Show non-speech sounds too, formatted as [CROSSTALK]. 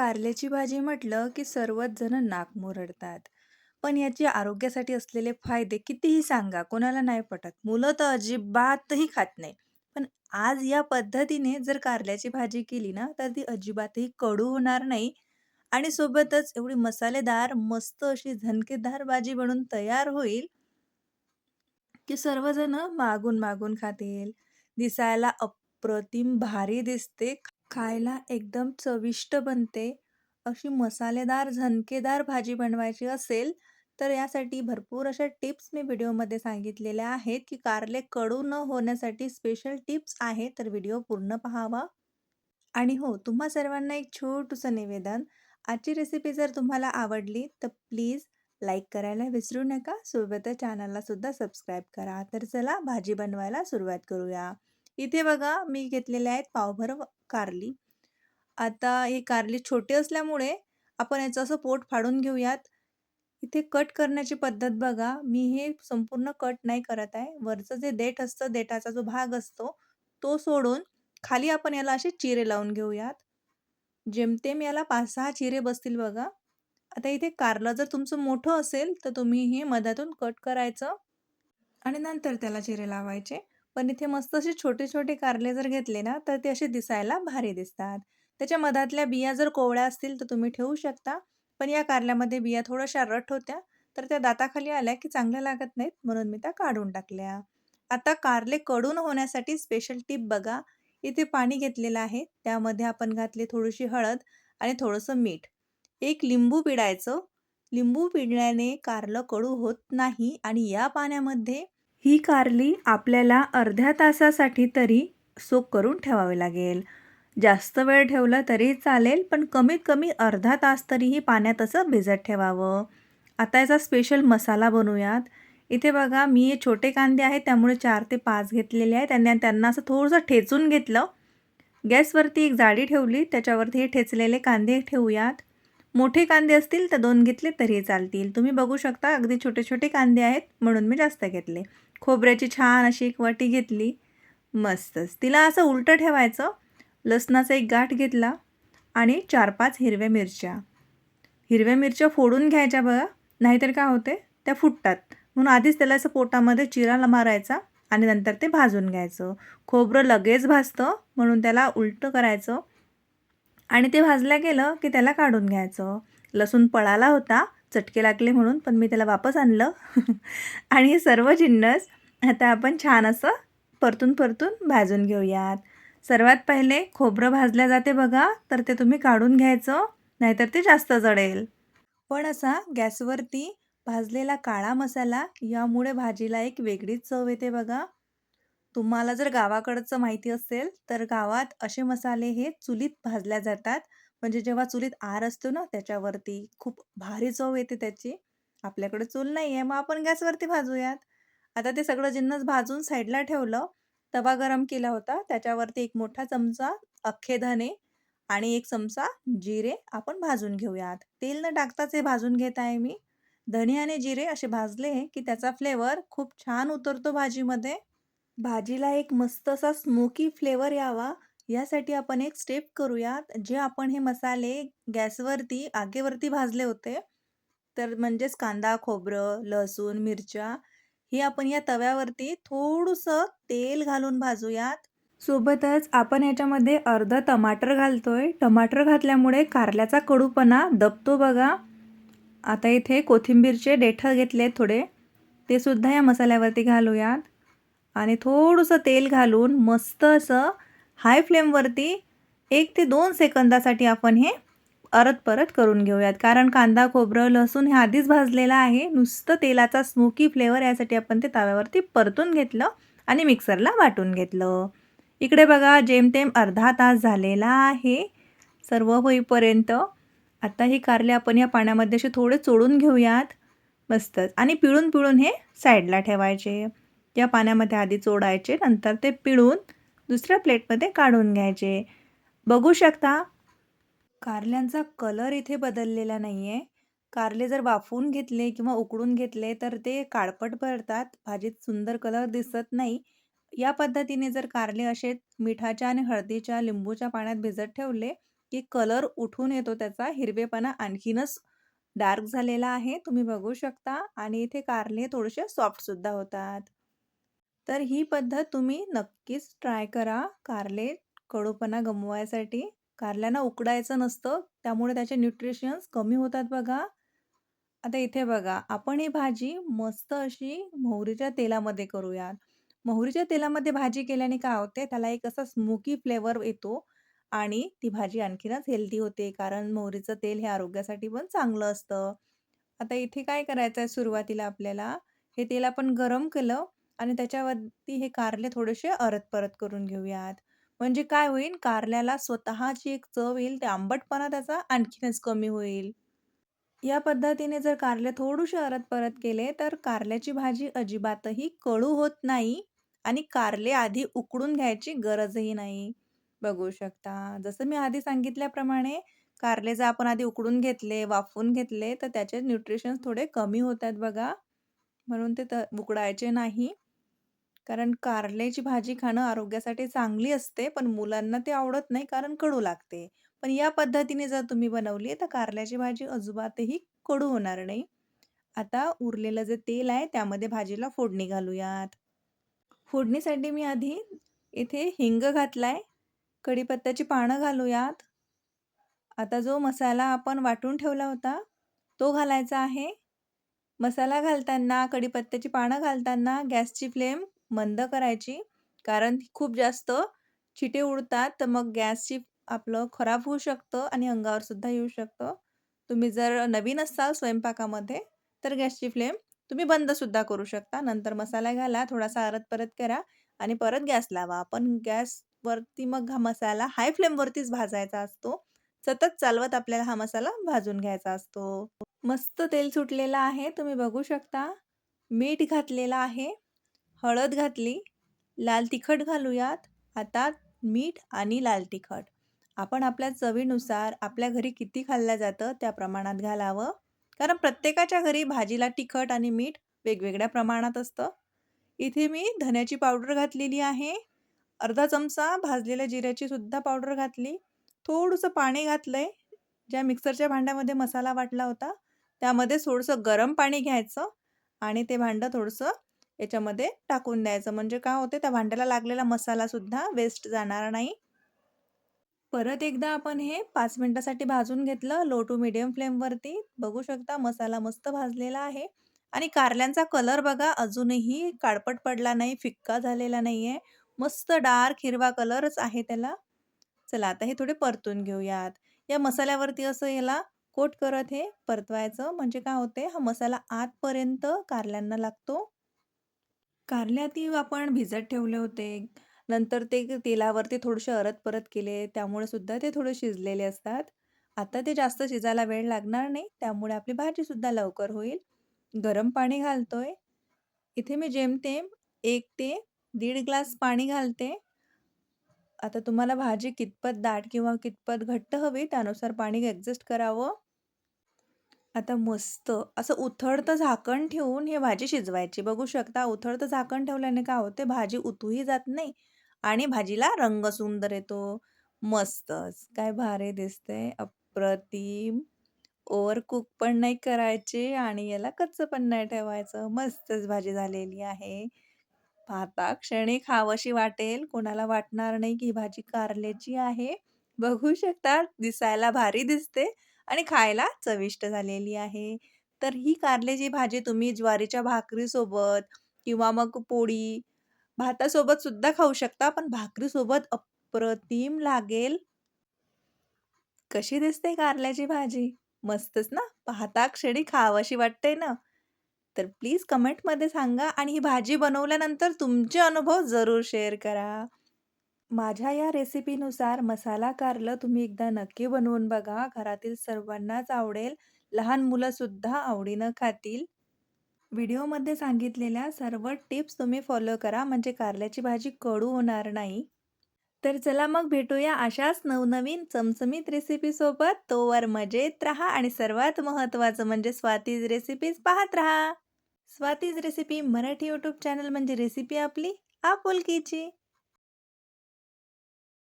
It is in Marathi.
कारल्याची भाजी म्हटलं की सर्वच जण नाक मुरडतात. पण याचे आरोग्यासाठी असलेले फायदे कितीही सांगा, कोणाला नाही पटत. मुलं तर अजिबातही खात नाही. पण आज या पद्धतीने जर कारल्याची भाजी केली ना, तर ती अजिबातही कडू होणार नाही आणि सोबतच एवढी मसालेदार, मस्त अशी झणकेदार भाजी बनून तयार होईल, की सर्वजण मागून-मागून खातील. दिसायला अप्रतिम भारी दिसते, खायला एकदम चविष्ट बनते. अशी मसालेदार, झणकेदार भाजी बनवायची असेल, तर यासाठी भरपूर अशा टिप्स मी व्हिडिओमध्ये सांगितलेल्या आहेत, की कारले कडू न होण्यासाठी स्पेशल टिप्स आहेत, तर व्हिडिओ पूर्ण पाहावा. आणि हो, तुम्हा सर्वांना एक छोटूसं निवेदन. आजची रेसिपी जर तुम्हाला आवडली, तर प्लीज लाईक करायला विसरू नका. सोबतच चॅनलला सुद्धा सबस्क्राईब करा. तर चला भाजी बनवायला सुरुवात करूया. इथे बघा मी घेतलेले आहेत पावभर कारली. आता हे कारली छोटे असल्यामुळे आपण याचं असं पोट फाडून घेऊयात. इथे कट करण्याची पद्धत बघा. मी हे संपूर्ण कट नाही करत आहे. वरचं जे देठ असतं, देठाचा जो भाग असतो, तो सोडून खाली आपण याला असे चिरे लावून घेऊयात. जेमतेम याला 5-6 चिरे बसतील बघा. आता इथे कारलं जर तुमचं मोठं असेल, तर तुम्ही हे मधातून कट करायचं आणि नंतर त्याला चिरे लावायचे. पण इथे मस्त असे छोटे-छोटे कारले जर घेतले ना, तर ते असे दिसायला भारी दिसतात. त्याच्या मधातल्या बिया जर कोवळ्या असतील, तर तुम्ही ठेवू शकता. पण या कारल्यामध्ये बिया थोड्याशा रट होत्या, तर त्या दाताखाली आल्या की चांगल्या लागत नाहीत, म्हणून मी त्या काढून टाकल्या. आता कारले कडून होण्यासाठी स्पेशल टिप बघा. इथे पाणी घेतलेलं आहे. त्यामध्ये आपण घातली थोडीशी हळद आणि थोडंसं मीठ. एक लिंबू पिडायचं लिंबू पिळल्याने कारलं कडू होत नाही आणि या पाण्यामध्ये ही कारली आपल्याला अर्ध्या तासासाठी तरी सोक करून ठेवावे लागेल. जास्त वेळ ठेवलं तरी चालेल, पण कमीत कमी अर्धा तास तरीही पाण्यात असं भिजत ठेवावं. आता याचा स्पेशल मसाला बनवूयात. इथे बघा मी हे छोटे कांदे आहेत, त्यामुळे चार ते पाच घेतलेले आहेत आणि त्यांना असं थोडंसं ठेचून घेतलं. गॅसवरती एक जाडी ठेवली, त्याच्यावरती हे ठेचलेले कांदे ठेवूयात. मोठे कांदे असतील तर दोन घेतले तरी चालतील. तुम्ही बघू शकता अगदी छोटे-छोटे कांदे आहेत, म्हणून मी जास्त घेतले. खोबऱ्याची छान अशी एक वाटी घेतली. मस्तच. तिला असं उलटं ठेवायचं. लसणाचा एक गाठ घेतला आणि 4-5 हिरव्या मिरच्या. हिरव्या मिरच्या फोडून घ्यायच्या बघा, नाहीतर काय होते, त्या फुटतात. म्हणून आधीच त्याला असं पोटामध्ये चिरा मारायचा आणि नंतर ते भाजून घ्यायचं. खोबरं लगेच भाजतं, म्हणून त्याला उलटं करायचं आणि ते भाजलं गेलं की त्याला काढून घ्यायचं. लसूण पळाला होता, चटके लागले म्हणून, पण मी त्याला वापस आणलं [LAUGHS] आणि हे सर्व जिन्नस आता आपण छान असं परतून-परतून भाजून घेऊयात. सर्वात पहिले खोबरं भाजल्या जाते बघा, तर ते तुम्ही काढून घ्यायचं, नाहीतर ते जास्त जळेल. पण असा गॅसवरती भाजलेला काळा मसाला यामुळे भाजीला एक वेगळीच चव येते बघा. तुम्हाला जर गावाकडचं माहिती असेल, तर गावात असे मसाले हे चुलीत भाजल्या जातात. म्हणजे जेव्हा चुलीत आर असतो ना, त्याच्यावरती खूप भारी चव येते त्याची. आपल्याकडे चूल नाही आहे, मग आपण गॅसवरती भाजूयात. आता ते सगळं जिन्नस भाजून साईडला ठेवलं. तवा गरम केला होता. त्याच्यावरती एक मोठा चमचा अख्खे धने आणि एक चमचा जिरे आपण भाजून घेऊयात. तेल न टाकताच हे भाजून घेत आहे मी. धने आणि जिरे असे भाजले की त्याचा फ्लेवर खूप छान उतरतो भाजीमध्ये. भाजीला एक मस्त असा स्मोकी फ्लेवर यावा, यासाठी आपण एक स्टेप करूयात. जे आपण हे मसाले गॅसवरती, आगेवरती भाजले होते, तर म्हणजेच कांदा, खोबरं, लसूण, मिरच्या हे आपण या तव्यावरती थोडंसं तेल घालून भाजूयात. सोबतच आपण याच्यामध्ये अर्धं टमाटर घालतोय. टमाटर घातल्यामुळे कारल्याचा कडूपणा दबतो बघा. आता इथे कोथिंबीरचे देठ घेतले थोडे, ते सुद्धा या मसाल्यावरती घालूयात आणि थोडंसं तेल घालून मस्त असं हाय फ्लेमवरती एक ते दोन सेकंदासाठी आपण हे परत-परत करून घेऊयात. कारण कांदा, खोबरं, लसूण हे आधीच भाजलेलं आहे. नुसतं तेलाचा स्मोकी फ्लेवर यासाठी आपण ते तव्यावरती परतून घेतलं आणि मिक्सरला वाटून घेतलं. इकडे बघा जेमतेम अर्धा तास झालेला आहे सर्व होईपर्यंत. आता ही कारले आपण या पाण्यामध्ये असे थोडे चोळून घेऊयात. मस्तच आणि पिळून-पिळून हे साईडला ठेवायचे. या पाण्यामध्ये आधी चोडायचे नंतर ते पिळून दुसऱ्या प्लेटमध्ये काढून घ्यायचे. बघू शकता कारल्यांचा कलर इथे बदललेला नाही आहे. कारले जर वाफवून घेतले किंवा उकडून घेतले, तर ते काळपट भरतात भाजीत सुंदर कलर दिसत नाही. या पद्धतीने जर कारले असे मिठाच्या आणि हळदीच्या, लिंबूच्या पाण्यात भिजत ठेवले, की कलर उठून येतो त्याचा हिरवेपणा आणखीनच डार्क झालेला आहे तुम्ही बघू शकता आणि इथे कारले थोडेसे सॉफ्टसुद्धा होतात. तर ही पद्धत तुम्ही नक्कीच ट्राय करा. कारले कडूपणा गमवायसाठी. कारल्यांना उकडायचं नसतं, त्यामुळे त्याचे न्यूट्रिशन्स कमी होतात बघा. आता इथे बघा, आपण ही भाजी मस्त अशी मोहरीच्या तेलामध्ये करूयात. मोहरीच्या तेलामध्ये भाजी केल्याने काय होते, त्याला एक असा स्मोकी फ्लेवर येतो आणि ती भाजी आणखीनच हेल्दी होते. कारण मोहरीचं तेल हे आरोग्यासाठी पण चांगलं असतं. आता इथे काय करायचं आहे सुरुवातीला आपल्याला, हे तेल आपण गरम केलं आणि त्याच्यावरती हे कारले थोडेसे अरत-परत करून घेऊयात. म्हणजे काय होईल, कारल्याला स्वतःची एक चव येईल, ते आंबटपणा त्याचा आणखीनच कमी होईल. या पद्धतीने जर कारले थोडेसे अरत-परत केले, तर कारल्याची भाजी अजिबातही कडू होत नाही आणि कारले आधी उकडून घ्यायची गरजही नाही. बघू शकता. जसं मी आधी सांगितल्याप्रमाणे कारले जर आपण आधी उकडून घेतले, वाफवून घेतले, तर त्याचे न्यूट्रिशन्स थोडे कमी होतात बघा. म्हणून ते त उकडायचे नाही. कारण कारल्याची भाजी खाणं आरोग्यासाठी चांगली असते, पण मुलांना ते आवडत नाही कारण कडू लागते. पण या पद्धतीने जर तुम्ही बनवली, तर कारल्याची भाजी अजिबातही कडू होणार नाही. आता उरलेलं जे तेल आहे, त्यामध्ये भाजीला फोडणी घालूयात. फोडणीसाठी मी आधी इथे हिंग घातलाय, कढीपत्त्याची पानं घालूयात. आता जो मसाला आपण वाटून ठेवला होता, तो घालायचा आहे. मसाला घालताना, कढीपत्त्याची पानं घालताना गॅसची फ्लेम मंद करायची. कारण खूप जास्त चिटे उडतात, तर मग गॅसची आपलं खराब होऊ शकतं आणि अंगावर सुद्धा येऊ शकतं. तुम्ही जर नवीन असाल स्वयंपाकामध्ये, तर गॅसची फ्लेम तुम्ही बंदसुद्धा करू शकता. नंतर मसाला घाला, थोडासा आरत परत करा आणि परत गॅस लावा. पण गॅसवरती मग हा मसाला हाय फ्लेमवरतीच भाजायचा असतो. सतत चालवत आपल्याला हा मसाला भाजून घ्यायचा असतो. मस्त तेल सुटलेलं आहे, तुम्ही बघू शकता. मीठ घातलेलं आहे, हळद घातली, लाल तिखट घालूयात. आता मीठ आणि लाल तिखट आपण आपल्या चवीनुसार आपल्या घरी किती खाल्लं जातं, त्या प्रमाणात घालावं. कारण प्रत्येकाच्या घरी भाजीला तिखट आणि मीठ वेगवेगळ्या प्रमाणात असतं. इथे मी धन्याची पावडर घातलेली आहे. अर्धा चमचा भाजलेल्या जिऱ्याची सुद्धा पावडर घातली. थोडंसं पाणी घातलंय. ज्या मिक्सरच्या भांड्यामध्ये मसाला वाटला होता, त्यामध्ये थोडंसं गरम पाणी घ्यायचं आणि ते भांडं थोडंसं याच्यामध्ये टाकून द्यायचं. म्हणजे काय होते, त्या भांड्याला लागलेला मसालासुद्धा वेस्ट जाणार नाही. परत एकदा आपण हे पाच मिनिटासाठी भाजून घेतलं लो टू मीडियम फ्लेमवरती. बघू शकता मसाला मस्त भाजलेला आहे आणि कारल्यांचा कलर बघा अजूनही काळपट पडला नाही, फिक्का झालेला नाही आहे मस्त डार्क हिरवा कलरच आहे त्याला. चला आता हे थोडे परतून घेऊयात. या मसाल्यावरती असं याला कोट करत हे परतवायचं. म्हणजे काय होते, हा मसाला आतपर्यंत कारल्यांना लागतो. कारले आधी आपण भिजत ठेवले होते. नंतर ते तेलावरती थोडेसे अरत-परत केले, त्यामुळे सुद्धा ते थोडे शिजलेले असतात. आता ते जास्त शिजायला वेळ लागणार नाही, त्यामुळे आपली भाजीसुद्धा लवकर होईल. गरम पाणी घालतोय. इथे मी जेमतेम 1 ते दीड ग्लास पाणी घालते. आता तुम्हाला भाजी कितपत दाट किंवा कितपत घट्ट हवी, त्यानुसार पाणी ॲडजस्ट करावं. आता मस्त असं उथळतं झाकण ठेवून हे भाजी शिजवायची. बघू शकता उथळतं झाकण ठेवल्याने काय होते, भाजी उतूही जात नाही आणि भाजीला रंग सुंदर येतो. मस्तच. काय भारी दिसते अप्रतिम. ओव्हरकुक पण नाही करायचे आणि याला कच्चं पण नाही ठेवायचं. मस्तच भाजी झालेली आहे. पाहताक्षणी खावशी वाटेल. कोणाला वाटणार नाही की ही भाजी कारल्याची आहे. बघू शकता दिसायला भारी दिसते आणि खायला चविष्ट झालेली आहे. तर ही कारल्याची भाजी तुम्ही ज्वारीच्या भाकरीसोबत किंवा मग पोळी, भातासोबत सुद्धा खाऊ शकता. पण भाकरीसोबत अप्रतिम लागेल. कशी दिसते कारल्याची भाजी? मस्तच ना? पाहताक्षणी खावाशी वाटते ना? तर प्लीज कमेंटमध्ये सांगा आणि ही भाजी बनवल्यानंतर तुमचे अनुभव जरूर शेअर करा. माझ्या या रेसिपीनुसार मसाला कारलं तुम्ही एकदा नक्की बनवून बघा. घरातील सर्वांनाच आवडेल. लहान मुलंसुद्धा आवडीनं खातील. व्हिडिओमध्ये सांगितलेल्या सर्व टिप्स तुम्ही फॉलो करा, म्हणजे कारल्याची भाजी कडू होणार नाही. तर चला मग भेटूया अशाच नवनवीन चमचमीत रेसिपीसोबत. तोवर मजेत राहा आणि सर्वात महत्त्वाचं म्हणजे स्वातीज रेसिपीज पाहत राहा. Swati's recipe Marathi YouTube channel म्हणजे रेसिपी आपली आपुलकीची.